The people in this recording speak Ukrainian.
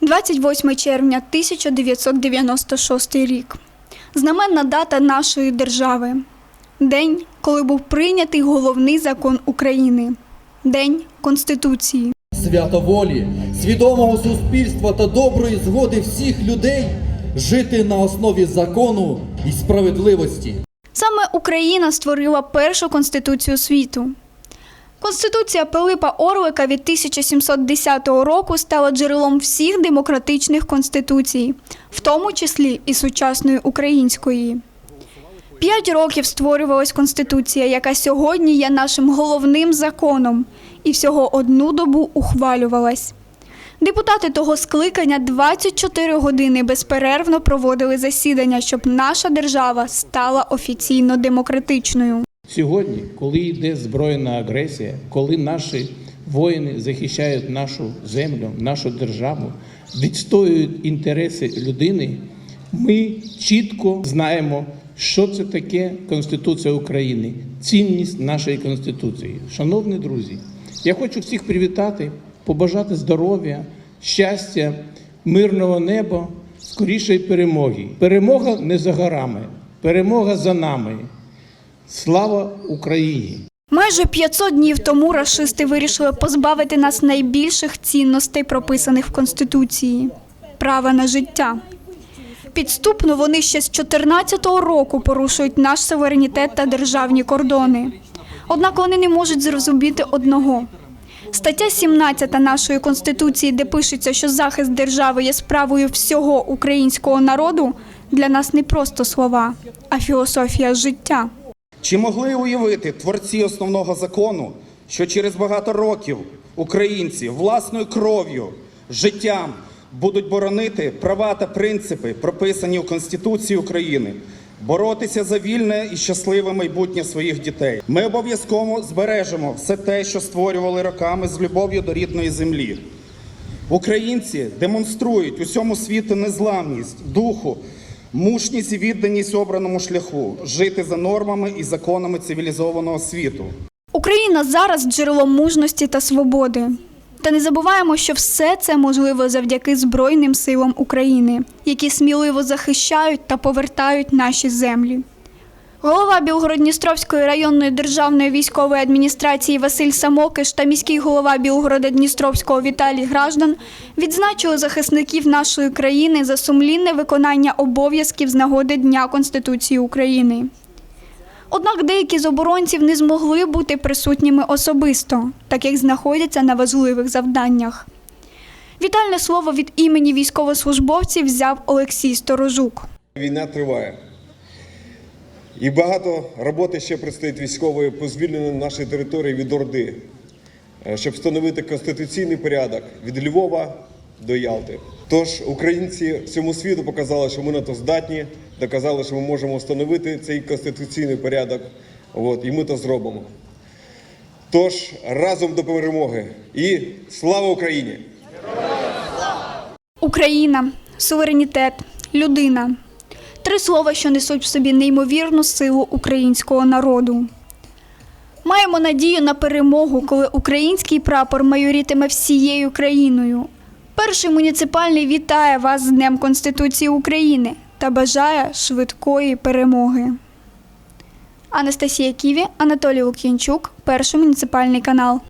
28 червня 1996 рік. Знаменна дата нашої держави. День, коли був прийнятий головний закон України. День Конституції. свято волі, свідомого суспільства та доброї згоди всіх людей жити на основі закону і справедливості. Саме Україна створила першу конституцію світу. Конституція Пилипа Орлика від 1710 року стала джерелом всіх демократичних конституцій, в тому числі і сучасної української. П'ять років створювалась конституція, яка сьогодні є нашим головним законом, і всього одну добу ухвалювалась. Депутати того скликання 24 години безперервно проводили засідання, щоб наша держава стала офіційно демократичною. Сьогодні, коли йде збройна агресія, коли наші воїни захищають нашу землю, нашу державу, відстоюють інтереси людини, ми чітко знаємо, що це таке Конституція України, цінність нашої Конституції. Шановні друзі, я хочу всіх привітати, побажати здоров'я, щастя, мирного неба, скорішої перемоги. Перемога не за горами, перемога за нами. Слава Україні! Майже 500 днів тому рашисти вирішили позбавити нас найбільших цінностей, прописаних в Конституції права на життя. Підступно вони ще з 14-го року порушують наш суверенітет та державні кордони. Однак вони не можуть зрозуміти одного. Стаття 17 нашої конституції, де пишеться, що захист держави є справою всього українського народу, для нас не просто слова, а філософія життя. Чи могли уявити творці основного закону, що через багато років українці власною кров'ю, життям будуть боронити права та принципи, прописані у Конституції України, боротися за вільне і щасливе майбутнє своїх дітей? Ми обов'язково збережемо все те, що створювали роками з любов'ю до рідної землі. Українці демонструють усьому світу незламність духу, мужність і відданість обраному шляху, жити за нормами і законами цивілізованого світу. Україна зараз джерело мужності та свободи. Та не забуваємо, що все це можливо завдяки Збройним силам України, які сміливо захищають та повертають наші землі. Голова Білгород-Дністровської районної державної військової адміністрації Василь Самокиш та міський голова Білгорода-Дністровського Віталій Граждан відзначили захисників нашої країни за сумлінне виконання обов'язків з нагоди Дня Конституції України. Однак деякі з оборонців не змогли бути присутніми особисто, так як знаходяться на важливих завданнях. Вітальне слово від імені військовослужбовців взяв Олексій Сторожук. Війна триває. І багато роботи ще предстоїть військової по звільненню нашої території від Орди, е, щоб встановити конституційний порядок від Львова до Ялти. Тож українці всьому світу показали, що ми на то здатні, доказали, що ми можемо встановити цей конституційний порядок. От, і ми то зробимо. Тож разом до перемоги і слава Україні! Україна, суверенітет, людина три слова, що несуть в собі неймовірну силу українського народу. Маємо надію на перемогу, коли український прапор майорітиме всією країною. Перший муніципальний вітає вас з Днем Конституції України та бажає швидкої перемоги. Анастасія Ківі, Анатолій Лук'янчук, перший муніципальний канал.